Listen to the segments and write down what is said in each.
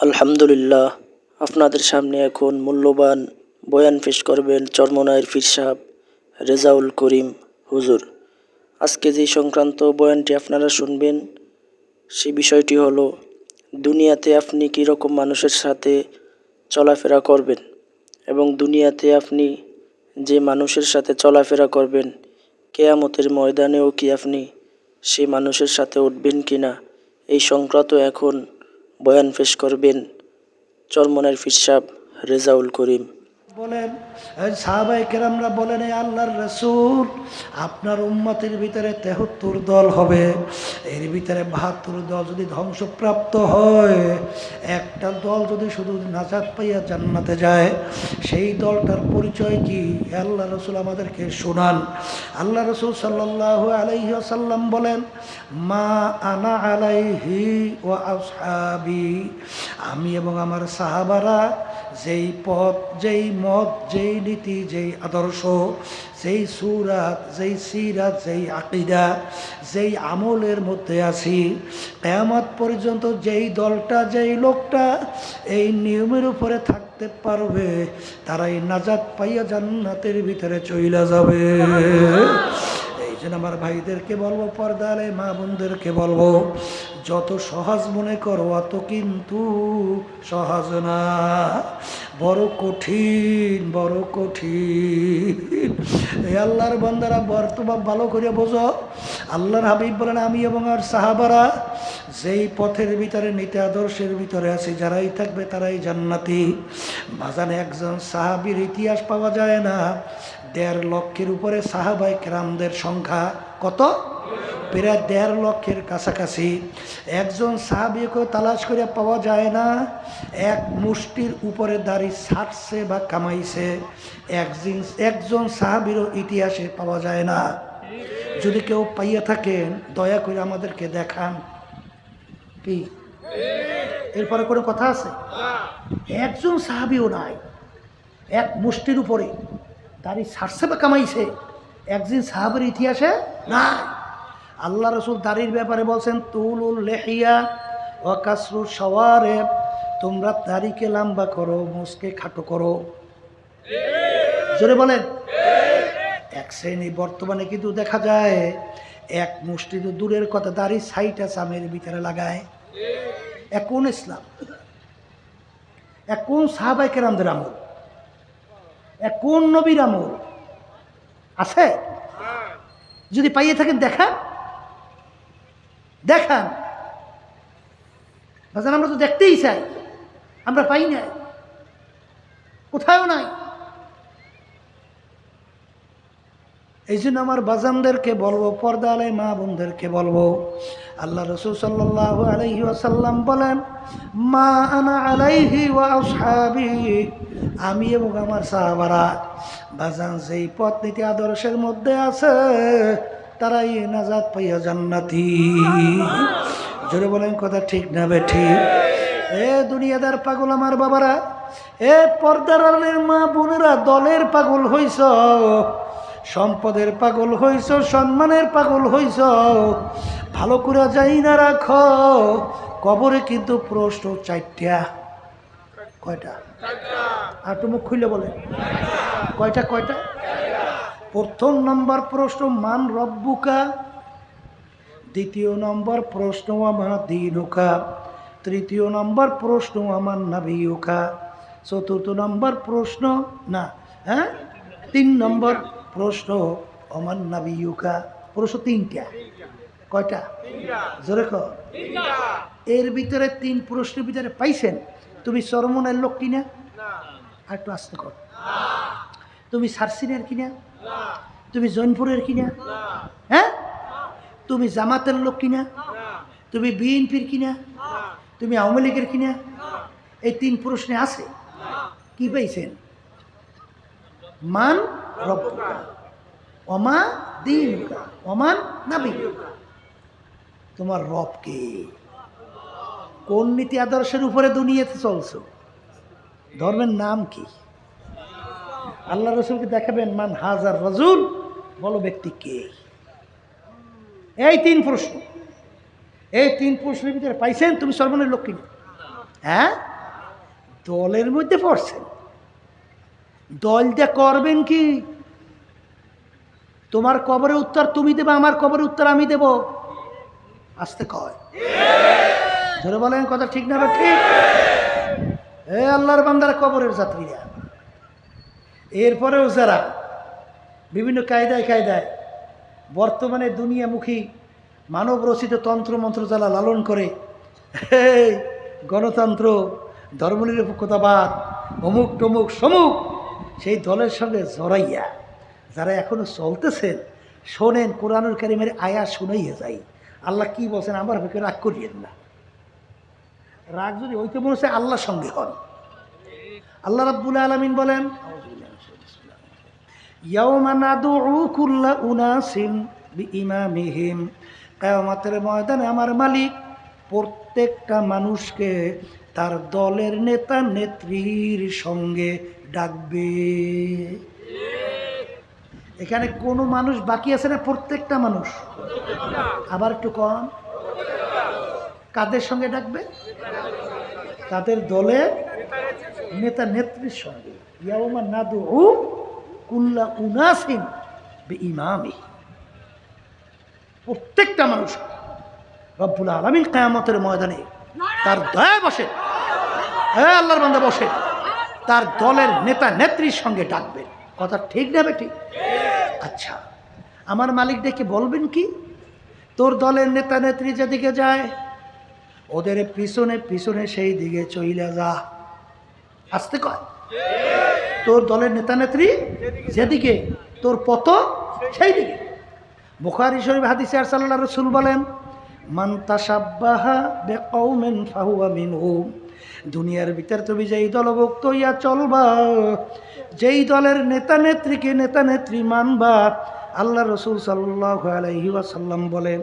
আলহামদুলিল্লাহ, আপনাদের সামনে এখন মূল্যবান বয়ান পেশ করবেন চরমনায়ের পীর সাহেব রেজাউল করিম হুজুর। আজকে যে সংক্রান্ত বয়ানটি আপনারা শুনবেন, সে বিষয়টি হলো, দুনিয়াতে আপনি কীরকম মানুষের সাথে চলাফেরা করবেন এবং দুনিয়াতে আপনি যে মানুষের সাথে চলাফেরা করবেন, কেয়ামতের ময়দানেও কি আপনি সেই মানুষের সাথে উঠবেন কি না এই সংক্রান্ত এখন বয়ান পেশ করবেন চরমনের ফিরসাব রেজাউল করিম। বলেন সাহাবাই কেরামরা বলেন এই আল্লাহর রসুল, আপনার উম্মতের ভিতরে তেহত্তর দল হবে। এর ভিতরে বাহাত্তর দল যদি ধ্বংসপ্রাপ্ত হয়, একটা দল যদি শুধু নাজাত পাইয়া জান্নাতে যায়, সেই দলটার পরিচয় কি? আল্লাহ রসুল আমাদেরকে শোনান। আল্লাহ রসুল সাল্লাহ আলাইহি আসাল্লাম বলেন, মা আনা আলাইহি ও আসহাবি, আমি এবং আমার সাহাবারা যেই পথ, যেই মত, যেই নীতি, যেই আদর্শ, যেই সুরাত, যেই সিরাত, যেই আকিদা, যেই আমলের মধ্যে আছি, কেয়ামত পর্যন্ত যেই দলটা, যেই লোকটা এই নিয়মের উপরে থাকতে পারবে, তারাই নাজাত পাইয়া জান্নাতের ভিতরে চইলা যাবে। জন্য আমার ভাইদেরকে বলব, পর্দালে মা বোনদেরকে বলব, যত সহজ মনে করো, অত কিন্তু সহজ না। বড় কঠিন বড় কঠিন। এই আল্লাহর বন্দারা বর্তমান ভালো করে বোঝো, আল্লাহর হাবিব বলেন, আমি এবং আর সাহাবারা যেই পথের ভিতরে, নীতি আদর্শের ভিতরে আছে, যারাই থাকবে তারাই জান্নাতি। বাজানে একজন সাহাবির ইতিহাস পাওয়া যায় না। দেড় লক্ষের উপরে সাহাবাই কেরামদের সংখ্যা কত? প্রায় দেড় লক্ষের কাছাকাছি। একজন সাহাবিকে তালাশ করে পাওয়া যায় না। এক মুষ্টির উপরে দাড়ি ছাড়ছে বা কামাইছে। একজন একজন সাহাবিরও ইতিহাসে পাওয়া যায় না। যদি কেউ পাইয়া থাকেন দয়া করে আমাদেরকে দেখান। কি? এরপরে কোনো কথা আছে? একজন সাহাবিও নাই। এক মুষ্টির উপরে। দাড়ি ছাড়ছে বা কামাইছে। একদিন সাহাবের ইতিহাসে না আল্লাহ রসুল দাড়ির ব্যাপারে বলছেন, তুলুল লেহিয়া ও কাসরু সওয়ারে তোমরা দাড়িকে লম্বা করো, মুসকে খাটো করো। জোরে বলেন। এক শ্রেণি বর্তমানে কিন্তু দেখা যায়, এক মুষ্টি তো দূরের কথা দাড়ি সাইটা চামের ভিতরে লাগায়। এক কোন ইসলাম? এক কোন সাহাবাই কেরামদের আমল? কোন নবীর আমল? আছে? যদি পাইয়ে থাকেন, দেখান। দেখান। আমরা তো দেখতেই চাই। আমরা পাই না কোথাও নাই। এই জন্য আমার বাজানদেরকে বলব পর্দা আলাই মা বোনদেরকে বলব। আল্লাহ রসুল সাল্লাহ আলাইহি ওয়াসাল্লাম বলেন, মা আনা আলাইহি ওয়া আসহাবি। আমি এবং আমার সাহাবারা বাজান সেই পথ নীতি আদর্শের মধ্যে আছে, তারাই নাজাত পাইয়া জান্নাতি। জোরে বলেন কথা ঠিক না বে ঠিক? এ দুনিয়াদার পাগল আমার বাবারা, এ পর্দার মা বোনেরা দলের পাগল হইছ। সম্পদের পাগল হইছ, সম্মানের পাগল হইছ, ভালো করে যাই না রাখ। কবরে কিন্তু প্রশ্ন চারটা। কয়টা? আর তো মুখ খুলে বলে। কয়টা কয়টা? প্রথম নম্বর প্রশ্ন, মান রব্বুকা? দ্বিতীয় নম্বর প্রশ্ন, আমার দিনুকা? তৃতীয় নম্বর প্রশ্ন, আমার নাবিউকা চতুর্থ নম্বর প্রশ্ন, না। হ্যাঁ? তিন নম্বর প্রশ্ন আমার নাবিউকা প্রশ্ন তিনটা। কয়টা? জোরে কর এর ভিতরে তিন প্রশ্নের ভিতরে পাইছেন? তুমি চরমনের লোক কিনা? আর একটু আসতে কর তুমি সারসিনের কিনা? তুমি জৈনপুরের কিনা? হ্যাঁ? তুমি জামাতের লোক কিনা? তুমি বিএনপির কিনা? তুমি আওয়ামী লীগের কিনা? এই তিন প্রশ্নে আছে। কি পাইছেন? মান রব্বুকা। অমা অমান নাবি তোমার রব কে? কোন নীতি আদর্শের উপরে দুনিয়াতে চলছো? ধর্মের নাম কি? আল্লাহ রসুলকে দেখাবেন, মান হাজার রজুল, বলো ব্যক্তি কে? এই তিন প্রশ্ন। এই তিন প্রশ্নের ভিতরে পাইছেন তুমি সর্বনের লোক কিনা? হ্যাঁ? দলের মধ্যে পড়ছেন। দল যা করবেন কি? তোমার কবরের উত্তর তুমি দেবে, আমার কবরের উত্তর আমি দেব। আসতে কয়। ধরে বলেন কথা ঠিক না ঠিক? এ আল্লাহর বান্দার কবরের যাত্রীরা। এরপরেও যারা বিভিন্ন কায়দায় কায়দায় বর্তমানে দুনিয়ামুখী মানব রচিত তন্ত্র মন্ত্র যারা লালন করে গণতন্ত্র, ধর্মনিরপেক্ষতাবাদ অমুক টমুক সমুক সেই দলের সঙ্গে জড়াইয়া যারা এখনও চলতেছেন, শোনেন কোরআনুল কারিমের আয়া শুনাইয়া যাই। আল্লাহ কি বলছেন? আমার ভেকে রাগ করিয়েন না। রাগ যদি ওইতে মনে হচ্ছে আল্লাহর সঙ্গে হন। আল্লাহ রাব্বুল আলমিন বলেন ময়দানে আমার মালিক প্রত্যেকটা মানুষকে তার দলের নেতা, নেত্রীর সঙ্গে ডাকবে। এখানে কোনো মানুষ বাকি আছে না? প্রত্যেকটা মানুষ। আবার একটু কম। কাদের সঙ্গে ডাকবে? তাদের দলে নেতা নেত্রীর সঙ্গে। ইয়াউমা নাদু কুল্লা উনাসিন ইমামি প্রত্যেকটা মানুষ রব্বুল আলমিন কায়ামতের ময়দানে তার দয়া বসে। হ্যাঁ আল্লাহর বান্দা বসে। তার দলের নেতা নেত্রীর সঙ্গে ডাকবেন। কথা ঠিক নেবে ঠিক আচ্ছা আমার মালিক ডেকে বলবেন কি? তোর দলের নেতা নেত্রী যেদিকে যায়, ওদের পিছনে পিছনে সেই দিকে চইলে যা। আসতে কয়? তোর দলের নেতা নেত্রী যেদিকে, তোর পত সেই দিকে। বুখারি শরীফ হাদিসে আর সাল্লাহ রসুল বলেন, মান তাসাব্বাহা বেকৌমেন ফাহুয়া মিনহুম দুনিয়ার ভিতর তুমি যেই দলভুক্ত ইয়া চলবা, যেই দলের নেতা নেত্রীকে নেতা নেত্রী মানবা, আল্লাহ রসুল সাল্লাহ আলহি ওয়াসাল্লাম বলেন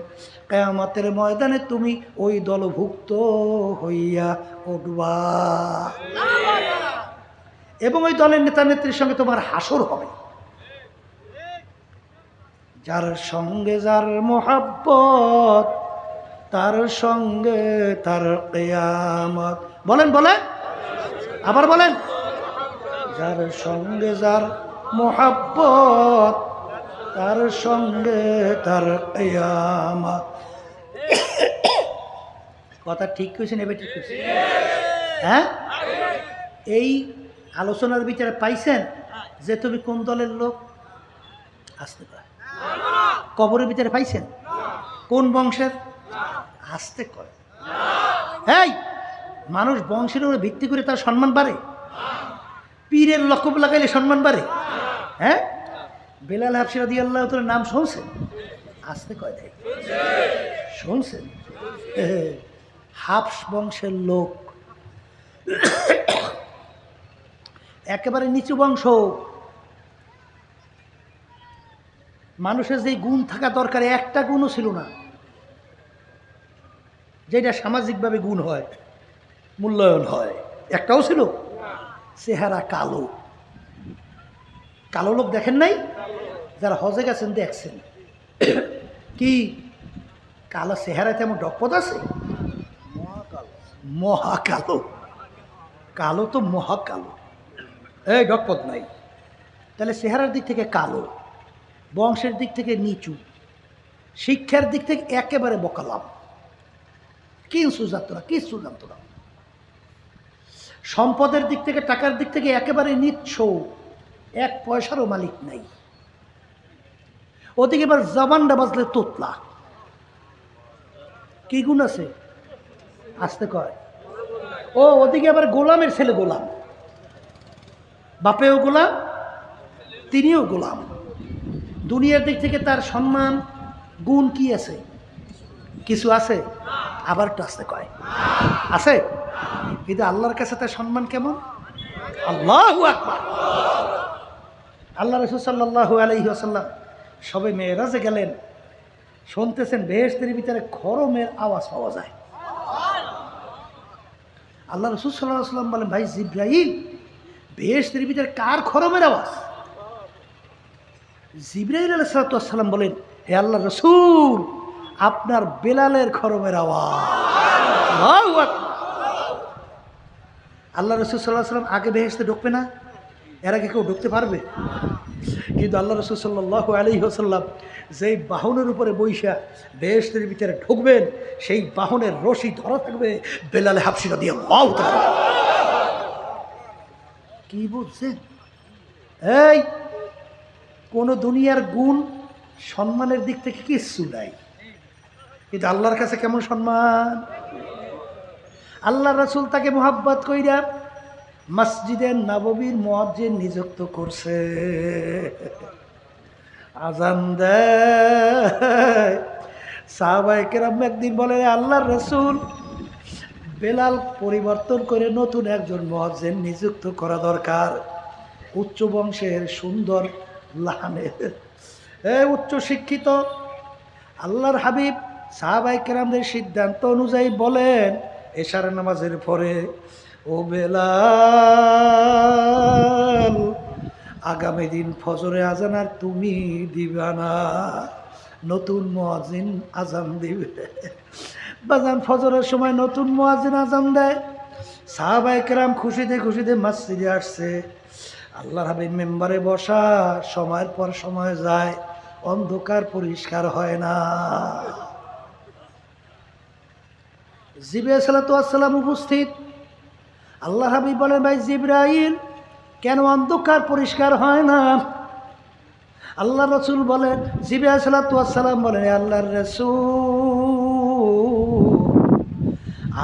কেয়ামতের ময়দানে তুমি ওই দলভুক্ত হইয়া উঠবা। এবং ওই দলের নেতা নেত্রীর সঙ্গে তোমার হাসর হবে। যার সঙ্গে যার মোহাব্বত তার সঙ্গে তার কেয়ামত। বলেন বলেন। আবার বলেন। যার সঙ্গে যার মোহাব্বত, তার সঙ্গে তার কেয়ামত। কথা ঠিক কইছে নেবে ঠিক কইছে হ্যাঁ? এই আলোচনার বিচারে পাইছেন যে তুমি কোন দলের লোক? আসতে পারে। কবরের ভিতরে পাইছেন? কোন বংশের? আসতে করে এই, মানুষ বংশের উপরে ভিত্তি করে তার সম্মান বাড়ে। পীরের লক্ষ্য লাগাইলে সম্মান বাড়ে। হ্যাঁ? বেলাল হাফসিরা আল্লাহ তোর নাম শুনছেন? আসতে কয় দেয় শুনছেন? হাফস বংশের লোক। একেবারে নিচু বংশ। মানুষের যে গুণ থাকা দরকার একটা গুণও ছিল না। যেটা সামাজিকভাবে গুণ হয়, মূল্যায়ন হয়। একটাও ছিল চেহারা কালো। কালো লোক দেখেন নাই? যারা হজে গেছেন দেখছেন। কি কালো চেহারা তেমন ডকপদ আছে? মহাকালো। কালো তো মহাকালো। এই ডকপদ নাই। তাহলে চেহারার দিক থেকে কালো, বংশের দিক থেকে নিচু, শিক্ষার দিক থেকে একেবারে বকালাম। কিছু জানতো না কিছু সম্পদের দিক থেকে, টাকার দিক থেকে একেবারে নিচ্ছ, এক পয়সারও মালিক নাই। ওদিকে এবার জবানটা বাজলে তোতলা। কি গুণ আছে? আসতে কয়। ও, ওদিকে আবার গোলামের ছেলে গোলাম। বাপেও গোলাম, তিনিও গোলাম। দুনিয়ার দিক থেকে তার সম্মান, গুণ কি আছে? কিছু আছে? আবার একটু আসতে কয়। আছে? কিন্তু আল্লাহর কাছে তার সম্মান কেমন? আল্লাহ আল্লাহ রসুল সাল্লাহ আলহি আসাল্লাম সবে মেয়েরাজে গেলেন। শুনতেছেন বেহেস্তের ভিতরে খরমের আওয়াজ পাওয়া যায়। আল্লাহ রসুল সাল্লাহ সাল্লাম বলেন, ভাই জিব্রাহিম বেহেস্তের ভিতরে কার খরমের আওয়াজ? জিব্রাহিম আলাইসালাম বলেন, হে আল্লাহ রসুল আপনার বেলালের খরমের আওয়াজ। আল্লাহু আল্লাহ রসুল সাল্লাহ সাল্লাম আগে বেহেস্তে ঢুকবে না? এর আগে কেউ ঢুকতে পারবে? কিন্তু আল্লাহ রসুল সাল্লাহ আলী হোসাল্লাম যেই বাহনের উপরে বৈশা বেহেস্তের ভিতরে ঢুকবেন সেই বাহনের রশি ধরা থাকবে বেলালে হাফসিরা দিয়ে মাও কি বুঝছেন এই কোন দুনিয়ার গুণ সম্মানের দিক থেকে কিচ্ছু নাই কিন্তু আল্লাহর কাছে কেমন সম্মান? আল্লাহ রাসুল তাকে মোহাব্বত কইরা মসজিদের নববীর মোয়াজ্জিন নিযুক্ত করছে। আজান দেয়। একদিন বলে, আল্লাহর রসুল বেলাল পরিবর্তন করে নতুন একজন মহাজেন নিযুক্ত করা দরকার। উচ্চ বংশের সুন্দর লাহানের। এ উচ্চ শিক্ষিত, আল্লাহর হাবিব সাহাবাই কেরামদের সিদ্ধান্ত অনুযায়ী বলেন, এশার নামাজের পরে, ও বেলাল, আগামী দিন ফজরে আজান আর তুমি দিবা না। নতুন মোয়াজিন আজান দিবে। বাজান ফজরের সময় নতুন মোয়াজিন আজান দেয়। সাহাবাই কেরাম খুশিতে খুশিতে মসজিদে আসছে। আল্লাহ হাবিব মেম্বারে বসা, সময়ের পর সময় যায়, অন্ধকার পরিষ্কার হয় না। জিবে সালাতাম উপস্থিত। আল্লাহ হাবিব বলেন, ভাই জিব্রাইল, কেন অন্ধকার পরিষ্কার হয় না? আল্লাহ রসুল বলেন জিবে সালাতাম বলেন আল্লাহর রসুল,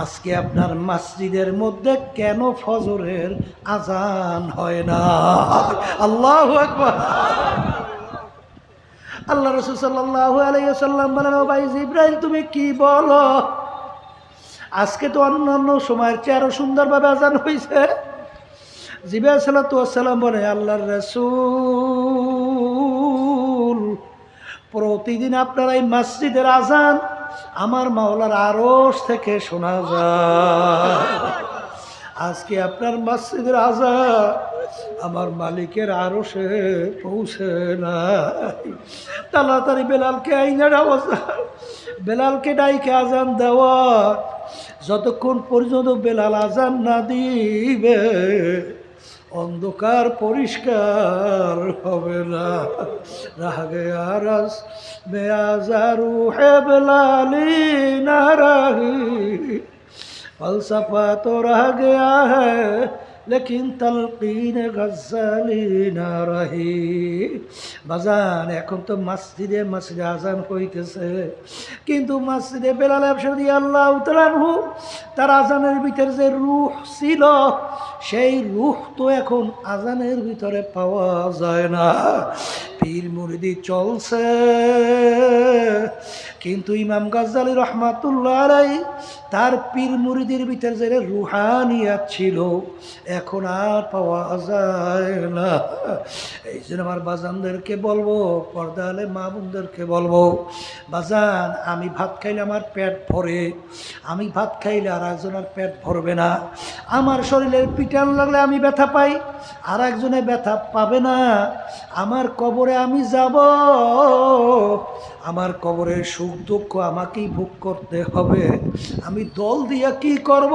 আজকে আপনার মসজিদের মধ্যে কেন ফজরের আজান হয় না? আল্লাহ আল্লাহ রসুল সাল্লাহ আলাইসাল্লাম বলেন, ও ভাই ইব্রাহিম তুমি কি বলো? আজকে তো অন্য অন্য সময়ের চেয়ে আরও সুন্দরভাবে আজান হয়েছে জিবা সালাতাম বলে, আল্লাহর রসুল, প্রতিদিন আপনার এই মসজিদের আজান আমার মাওলার আরস থেকে শোনা যায়। আজকে আপনার মসজিদের আজান আমার মালিকের আরসে পৌঁছে না তাড়াতাড়ি বেলালকে আইনার অবস্থা বেলালকে ডাইকে আজান দেওয়া যতক্ষণ পর্যন্ত বেলাল আজান না দিবে, অন্ধকার পরিষ্কার হবে না। রাগে আরাস মেয়াজারু হে বেলালি নারাহি, ফলসফা তো রাহ গেয়া লেকিন তলকিন গজ্জালিনা রহি বাজান, এখন তো মসজিদে মসজিদে আজান হইতেছে। কিন্তু মসজিদে বেলাল আবসাদি আল্লাহ উতরানহু তার আজানের ভিতরে যে রুহ ছিল, সেই রুহ তো এখন আজানের ভিতরে পাওয়া যায় না। পীর মুরিদি চলছে। কিন্তু ইমাম গাজ্জালি রহমাতুল্লাহ আলাই তার পীর মুরিদির ভিতরে যে রুহানিয়াত ছিল। এখন আর পাওয়া যায় না। এই জন্য আমার বাজানদেরকে বলব, পর্দা হলে মা বোনদেরকে বলব, বাজান, আমি ভাত খাইলে আমার পেট ভরে, আমি ভাত খাইলে আর একজনের পেট ভরবে না। আমার শরীরের পিটান লাগলে আমি ব্যথা পাই, আর একজনে ব্যথা পাবে না। আমার কবরে আমি যাব আমার কবরের সুখ দুঃখ আমাকেই ভোগ করতে হবে। আমি দল দিয়া কি করব?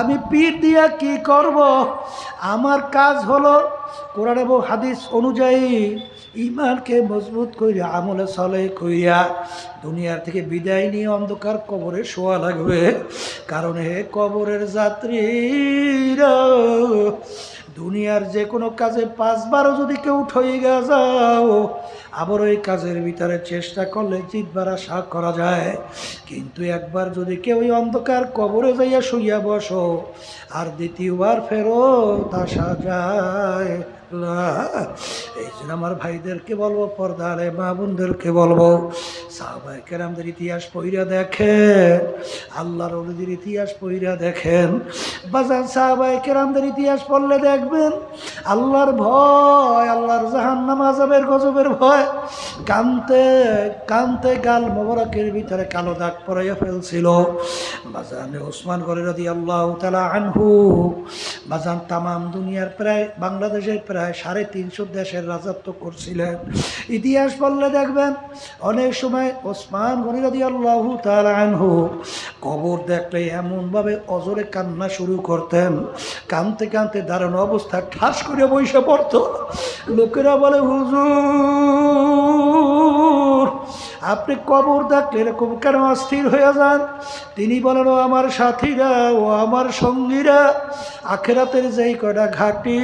আমি পীর দিয়া কি করব? আমার কাজ হলো কোরআন এবং হাদিস অনুযায়ী ইমানকে মজবুত কইরা, আমলে চলে কইরা দুনিয়ার থেকে বিদায় নিয়ে অন্ধকার কবরে শোয়া লাগবে। কারণ হে কবরের যাত্রীরা, দুনিয়ার যে কোনো কাজে পাঁচবারও যদি কেউ ঠই গে যাও আবার ওই কাজের ভিতরে চেষ্টা করলে জিতবার আশা করা যায়। কিন্তু একবার যদি কেউ ওই অন্ধকার কবরে যাইয়া শুইয়া বসো, আর দ্বিতীয়বার ফেরত আসা যায়। এই জন্য আমার ভাইদেরকে বলব, পর্দারে মা বোনদেরকে বলব সাহবাই কেরামদের ইতিহাস পইরা দেখেন, আল্লাহর ওলিদের ইতিহাস পইরা দেখেন, বাজান সাহবাই কেরামদের ইতিহাস পড়লে দেখবেন, আল্লাহর ভয়, আল্লাহর জাহান্নাম আজাবের গজবের ভয়, কানতে কানতে গাল মোবারকের ভিতরে কালো দাগ পরাইয়া ফেলছিল। বাজানে ওসমান করে রাদি আল্লাহ তালা আনহু, বাজান তামাম দুনিয়ার প্রায়, বাংলাদেশের প্রায় সাড়ে তিনশো দেশের রাজত্ব করছিলেন। ইতিহাস বললে দেখবেন, অনেক সময় ওসমান গনিরাদি আল্লাহ আনহু কবর দেখলে এমনভাবে অজরে কান্না শুরু করতেন। কানতে কানতে দাঁড়ানো অবস্থা, ঠাস করে বসে পড়তো। লোকেরা বলে, হুজুর, আপনি কবর দেখলে এরকম কেন অস্থির হয়ে যান? তিনি বলেন, ও আমার সাথীরা, ও আমার সঙ্গীরা, আখেরাতের যেই কয়টা ঘাটি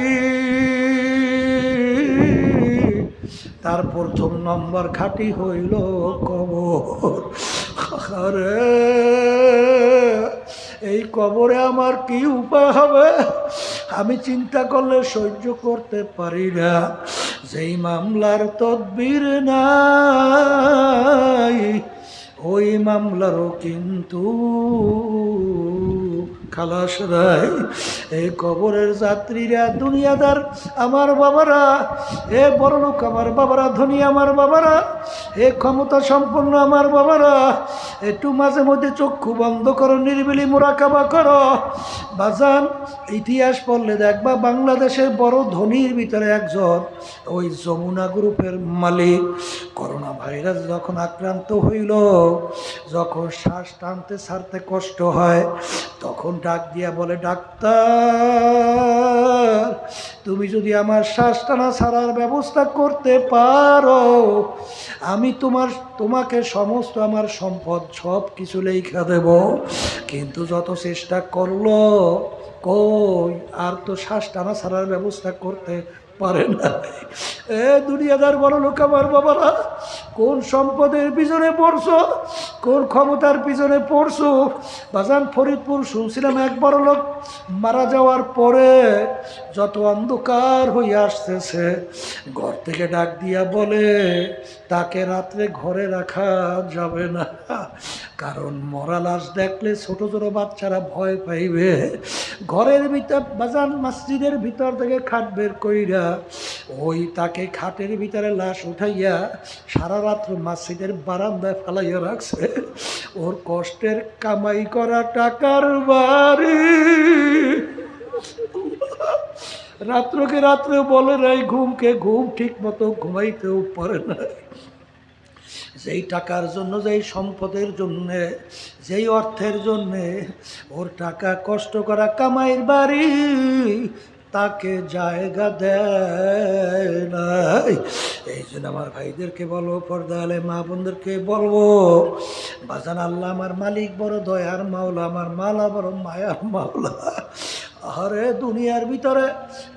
তার প্রথম নম্বর ঘাটি হইল কবর। এই কবরে আমার কি উপায় হবে? আমি চিন্তা করলে সহ্য করতে পারি না। যেই মামলার তদবির নাই, ওই মামলারও কিন্তু খালাস রায় এই কবরের যাত্রীরা দুনিয়াদার, আমার বাবারা। এ বড়লোক আমার বাবারা, ধনী আমার বাবারা। এ ক্ষমতা সম্পন্ন আমার বাবারা। একটু মাঝে মধ্যে চক্ষু বন্ধ করো, নিরিবিলি মোরাকাবা করো। বাজান, ইতিহাস পড়লে দেখবা বাংলাদেশের বড় ধনীর ভিতরে একজন, ওই যমুনা গ্রুপের মালিক। করোনা ভাইরাস যখন আক্রান্ত হইল, যখন শ্বাস টানতে ছাড়তে কষ্ট হয় তখন ডাক দিয়া বলে, ডাক্তার, তুমি যদি আমার শ্বাস টানা ছাড়ার ব্যবস্থা করতে পারো, আমি তোমার, তোমাকে সমস্ত আমার সম্পদ সব কিছু লেখা দেব। কিন্তু যত চেষ্টা করল, কই, আর তো শ্বাস টানা ছাড়ার ব্যবস্থা করতে পারে না এ দুনিয়াদার বড় লোক আমার বাবারা কোন সম্পদের পিছনে পড়ছো? কোন ক্ষমতার পিছনে পড়ছো? বাজান ফরিদপুর শুনছিলাম এক বড় লোক মারা যাওয়ার পরে যত অন্ধকার হয়ে আসতেছে, ঘর থেকে ডাক দিয়া বলে, তাকে রাত্রে ঘরে রাখা যাবে না। কারণ মরা লাশ দেখলে ছোট ছোট বাচ্চারা ভয় পাইবে। ঘরের ভিতর, বাজান মসজিদের ভিতর থেকে খাট বের কইরা, ওই তাকে খাটের ভিতরে লাশ উঠাইয়া সারা রাত্র মসজিদের বারান্দায় ফেলাইয়া রাখছে। ওর কষ্টের কামাই করা টাকার বাড়ি। রাত্রকে রাত্রে বলে নাই, ঘুমকে ঘুম ঠিক মতো ঘুমাইতেও পারে না। যেই টাকার জন্য, যেই সম্পদের জন্যে, যেই অর্থের জন্যে ওর টাকা কষ্ট করা কামাইয়ের বাড়ি তাকে জায়গা দেয় নাই। এই জন্য আমার ভাইদেরকে বলব পর্দালে মা বোনদেরকে বলব, বাজান আল্লাহ আমার মালিক, বড় দয়ার মাওলা, আমার মালা বড় মায়ার মাওলা। আরে দুনিয়ার ভিতরে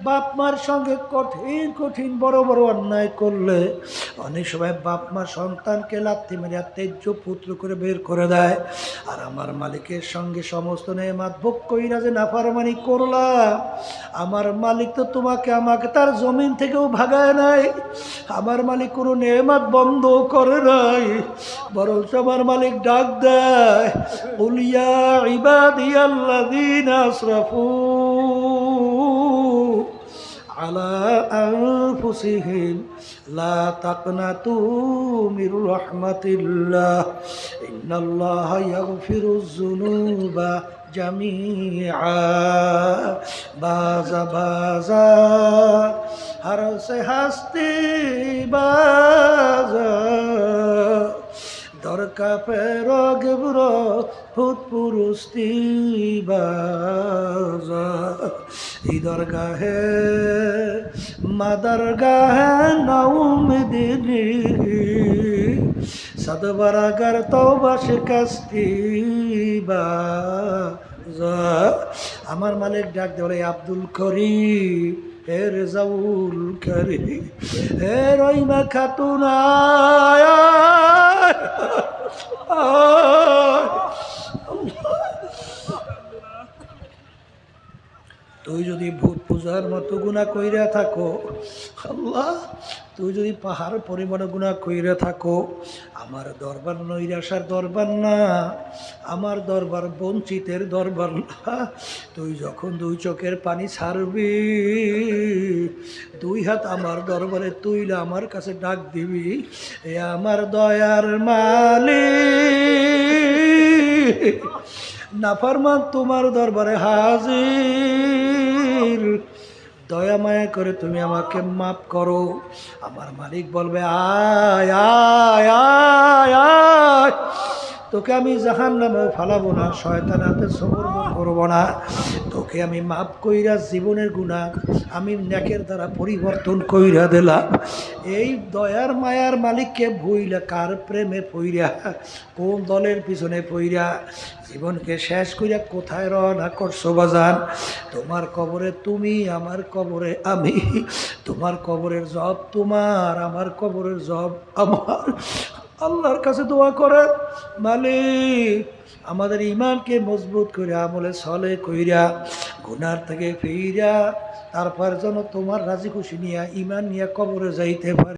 বাপ মার সঙ্গে কঠিন কঠিন, বড় বড় অন্যায় করলে অনেক সময় বাপ মা সন্তানকে লাত্তি মেরে তেজ্য পুত্র করে বের করে দেয়। আর আমার মালিকের সঙ্গে সমস্ত নেমাত ভোগ কইরা যে নাফারমানি করলাম, আমার মালিক তো তোমাকে আমাকে তার জমিন থেকেও ভাগায় নাই। আমার মালিক কোনো নেমাত বন্ধ করে নাই, বরঞ্চ আমার মালিক ডাক দেয় উলিয়া ইবাদিয়াল্লাযীন আসরাফু على أنفسهم لا تقنطوا من رحمة الله إن الله يغفر الذنوب جميعا بازا بازا ہر سے ہستی بازا দরকা পেরগ ব্র ভূত পুরুষ বাজা এই দরগাহে মা দরগাহে নৌম দিদি সদবরাগর তৌবা শিকাস্তি বাজা আমার মালিক ডাক দেওয়ালে আব্দুল করিম হে রেজাউল করি হে রইমা খাতুন আয়, আয়। তুই যদি ভূত পূজার মতো গুণা কইরা থাকো, আল্লাহ, তুই যদি পাহাড় পরিমাণে গুণা কইরা থাকো, আমার দরবার নৈরাশার দরবার না, আমার দরবার বঞ্চিতের দরবার না, তুই যখন দুই চোখের পানি ছাড়বি, দুই হাত আমার দরবারে তুইলে আমার কাছে ডাক দিবি, এ আমার দয়ার মালিক। নাফারমান তোমার দরবারে হাজির। দয়া মায়া করে তুমি আমাকে মাফ করো। আমার মালিক বলবে, আয় আয় আয় আয়। তোকে আমি জাহান নামে ফালাবো না, শয়তান হাতে সবর করব না। তোকে আমি মাফ কইরা জীবনের গুণা আমি ন্যাকের দ্বারা পরিবর্তন কইরা দিলাম। এই দয়ার মায়ার মালিককে ভুইলা কার প্রেমে পইরা, কোন দলের পিছনে পইরা? জীবনকে শেষ কইরা কোথায় রওনা করছ বাজান? তোমার কবরে তুমি, আমার কবরে আমি। তোমার কবরের জব তোমার, আমার কবরের জব আমার। আল্লাহর কাছে দোয়া করে মালিক, আমাদের ইমানকে মজবুত করে আমলে সলে কইরা, গুনার থেকে ফিরা তারপর যেন তোমার রাজি খুশি নিয়ে ইমান নিয়ে কবরে যাইতে পারে।